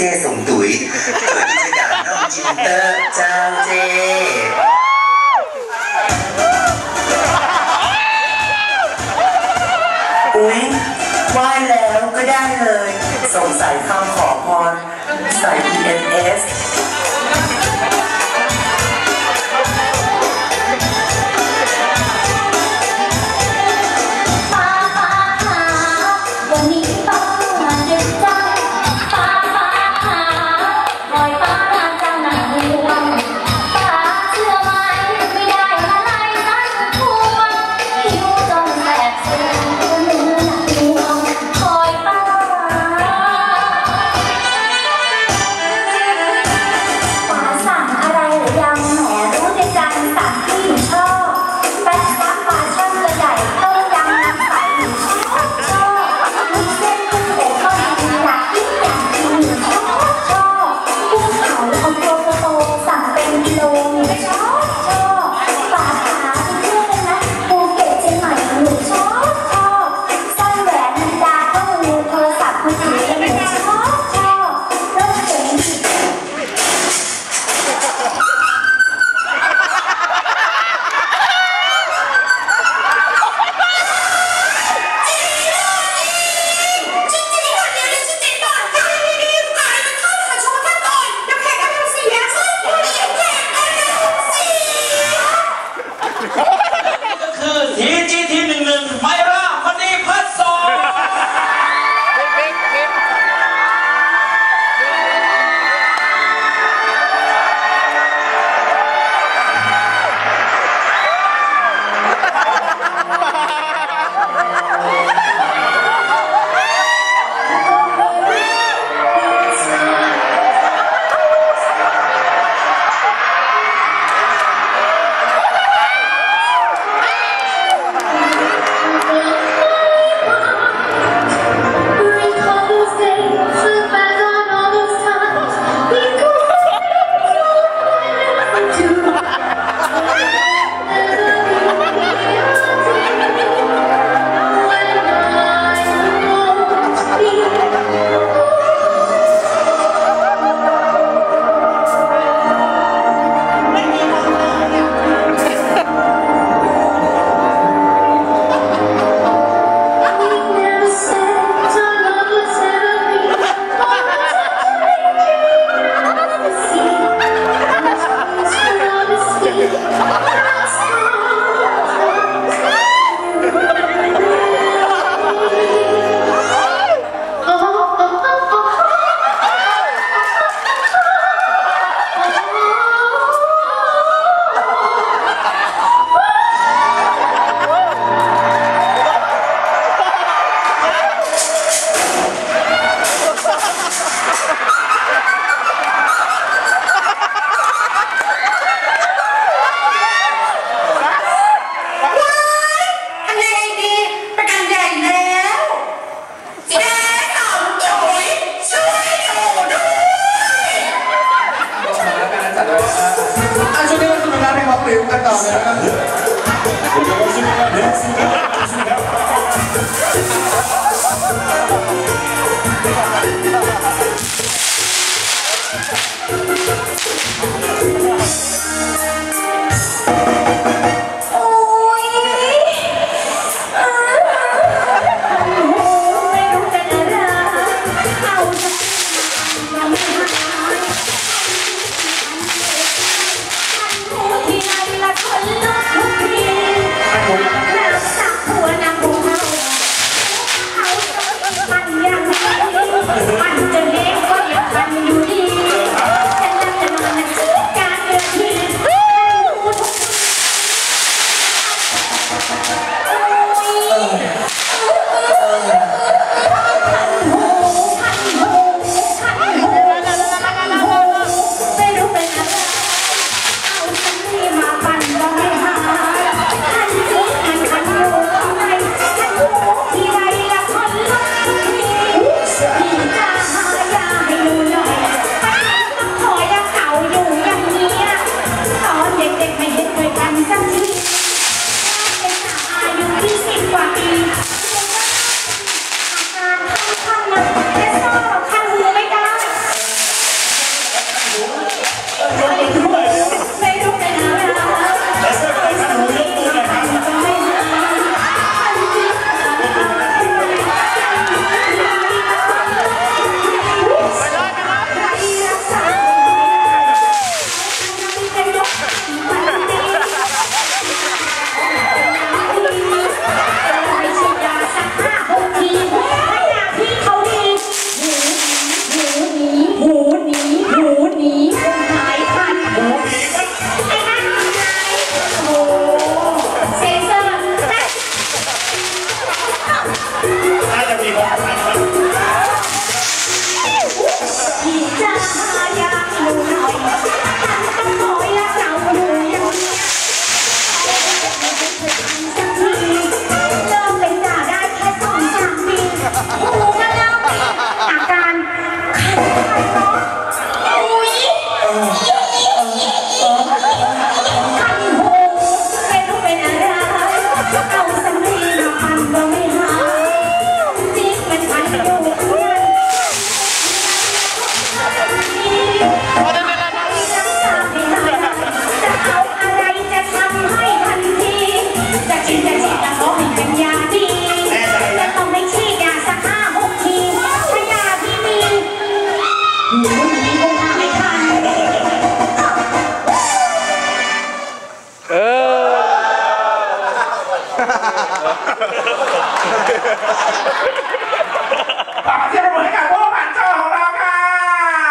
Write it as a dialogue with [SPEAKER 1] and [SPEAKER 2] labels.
[SPEAKER 1] เจส่ง
[SPEAKER 2] ตุ๋ยตุ๋ยกิจการน้องจีนเตอร์เจ้าเจ้
[SPEAKER 3] อุ้ยไหว้แล้วก็ได้เลย ส
[SPEAKER 4] งสั
[SPEAKER 3] ยคำขอ
[SPEAKER 5] พร
[SPEAKER 2] ใส่ EMS Thank you. Ha ha
[SPEAKER 5] ha ha ha!